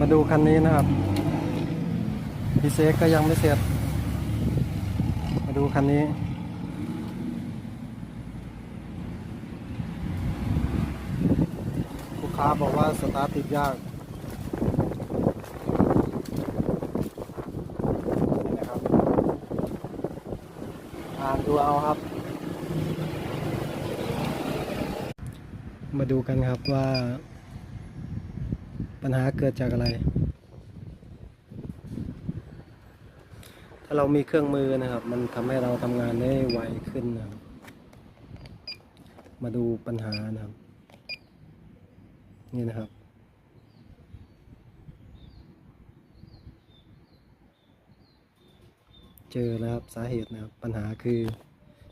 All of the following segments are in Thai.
มาดูคันนี้นะครับพีเซก็ยังไม่เสร็จ มาดูคันนี้ ลูกค้าบอกว่าสตาร์ทติดยากนี่นะครับอ่านดูเอาครับ มาดูกันครับว่า ปัญหาเกิดจากอะไร ถ้าเรามีเครื่องมือนะครับ มันทำให้เราทำงานได้ไวขึ้นนะครับมาดูปัญหานะครับ นี่นะครับ เจอแล้วครับสาเหตุนะครับ ปัญหาคือ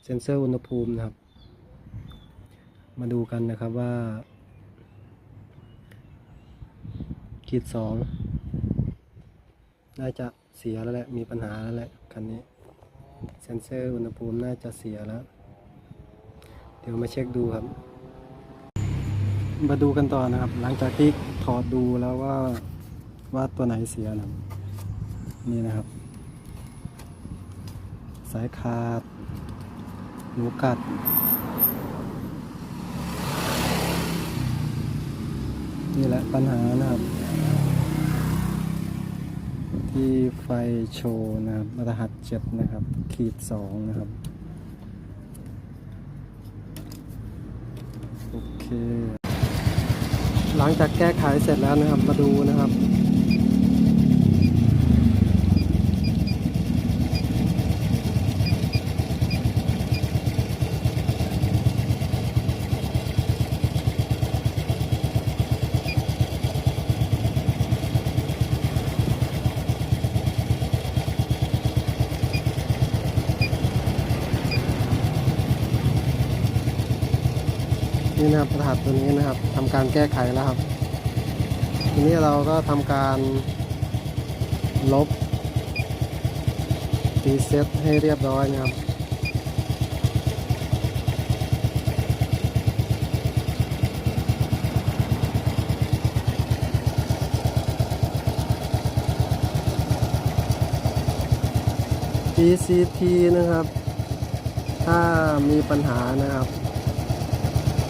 เซ็นเซอร์อุณหภูมินะครับ มาดูกันนะครับว่า ขีดสองน่าจะเสียแล้วแหละ มีปัญหาแล้วแหละคันนี้ เซ็นเซอร์อุณหภูมิน่าจะเสียแล้ว เดี๋ยวมาเช็คดูครับ มาดูกันต่อนะครับ หลังจากที่ถอดดูแล้วว่าว่าตัวไหนเสียนะนี่นะครับ สายขาดหนูกัดนี่แหละปัญหานะครับ ที่ไฟโชว์นะครับรหัสเจ็ดนะครับ ขีดสองนะครับ โอเค หลังจากแก้ไขเสร็จแล้วนะครับ มาดูนะครับ นี่นะครับรหัสตัวนี้นะครับทำการแก้ไขแล้วครับ ทีนี้เราก็ทำการลบรีเซ็ตให้เรียบร้อยนะครับ PCT นะครับ ถ้ามีปัญหานะครับ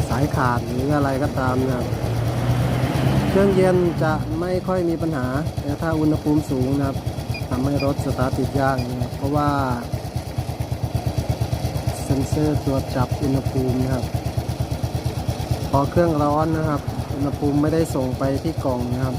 สายขาดหรืออะไรก็ตามนะครับเครื่องเย็นจะไม่ค่อยมีปัญหา แต่ถ้าอุณหภูมิสูงนะครับทำให้รถสตาร์ทติดยากนะเพราะว่า เซ็นเซอร์ตรวจจับอุณหภูมินะครับ พอเครื่องร้อนนะครับ อุณหภูมิไม่ได้ส่งไปที่กล่องนะครับ